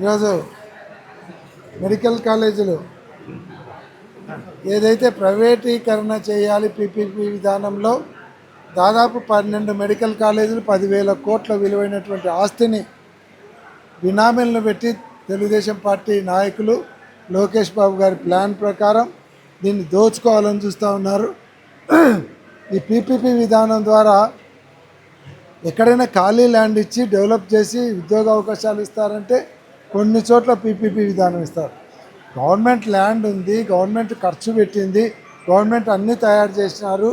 ఈరోజు మెడికల్ కాలేజీలు ఏదైతే ప్రైవేటీకరణ చేయాలి పీపీపీ విధానంలో దాదాపు పన్నెండు మెడికల్ కాలేజీలు పదివేల కోట్ల విలువైనటువంటి ఆస్తిని బినామీలను పెట్టి తెలుగుదేశం పార్టీ నాయకులు లోకేష్ బాబు గారి ప్లాన్ ప్రకారం దీన్ని దోచుకోవాలని చూస్తూ ఉన్నారు. ఈ పీపీపీ విధానం ద్వారా ఎక్కడైనా ఖాళీ ల్యాండ్ ఇచ్చి డెవలప్ చేసి ఉద్యోగ అవకాశాలు ఇస్తారంటే కొన్ని చోట్ల పీపీపీ విధానం ఇస్తారు. గవర్నమెంట్ ల్యాండ్ ఉంది గవర్నమెంట్ ఖర్చు పెట్టింది గవర్నమెంట్ అన్నీ తయారు చేసినారు.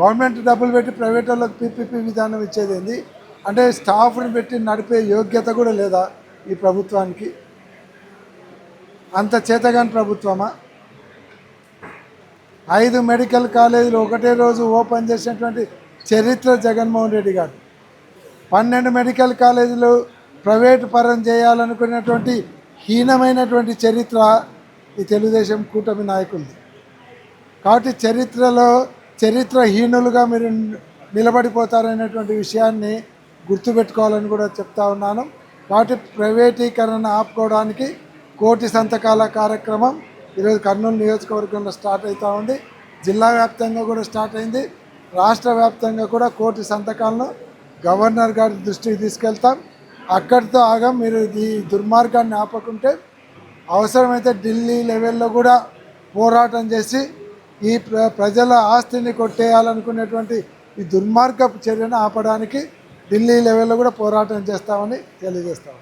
గవర్నమెంట్ డబ్బులు పెట్టి ప్రైవేట్ వాళ్ళకి పీపీపీ విధానం ఇచ్చేది ఏంది? అంటే స్టాఫ్ని పెట్టి నడిపే యోగ్యత కూడా లేదా ఈ ప్రభుత్వానికి? అంత చేతగాని ప్రభుత్వమా? ఐదు మెడికల్ కాలేజీలు ఒకటే రోజు ఓపెన్ చేసినటువంటి చరిత్ర జగన్మోహన్ రెడ్డి గారు. పన్నెండు మెడికల్ కాలేజీలు ప్రైవేటు పరం చేయాలనుకున్నటువంటి హీనమైనటువంటి చరిత్ర ఈ తెలుగుదేశం కూటమి నాయకులది. కాబట్టి చరిత్రలో చరిత్రహీనులుగా మీరు నిలబడిపోతారనేటువంటి విషయాన్ని గుర్తుపెట్టుకోవాలని కూడా చెప్తా ఉన్నాను. కాబట్టి ప్రైవేటీకరణ ఆపుకోవడానికి కోటి సంతకాల కార్యక్రమం ఈరోజు కర్నూలు నియోజకవర్గంలో స్టార్ట్ అవుతూ ఉంది. జిల్లా వ్యాప్తంగా కూడా స్టార్ట్ అయింది. రాష్ట్ర వ్యాప్తంగా కూడా కోటి సంతకాలను గవర్నర్ గారి దృష్టికి తీసుకెళ్తాం. అక్కడితో ఆగం మీరు ఈ దుర్మార్గాన్ని ఆపకుంటే అవసరమైతే ఢిల్లీ లెవెల్లో కూడా పోరాటం చేసి ఈ ప్ర ప్రజల ఆస్తిని కొట్టేయాలనుకునేటువంటి ఈ దుర్మార్గపు చర్యను ఆపడానికి ఢిల్లీ లెవెల్లో కూడా పోరాటం చేస్తామని తెలియజేస్తాం.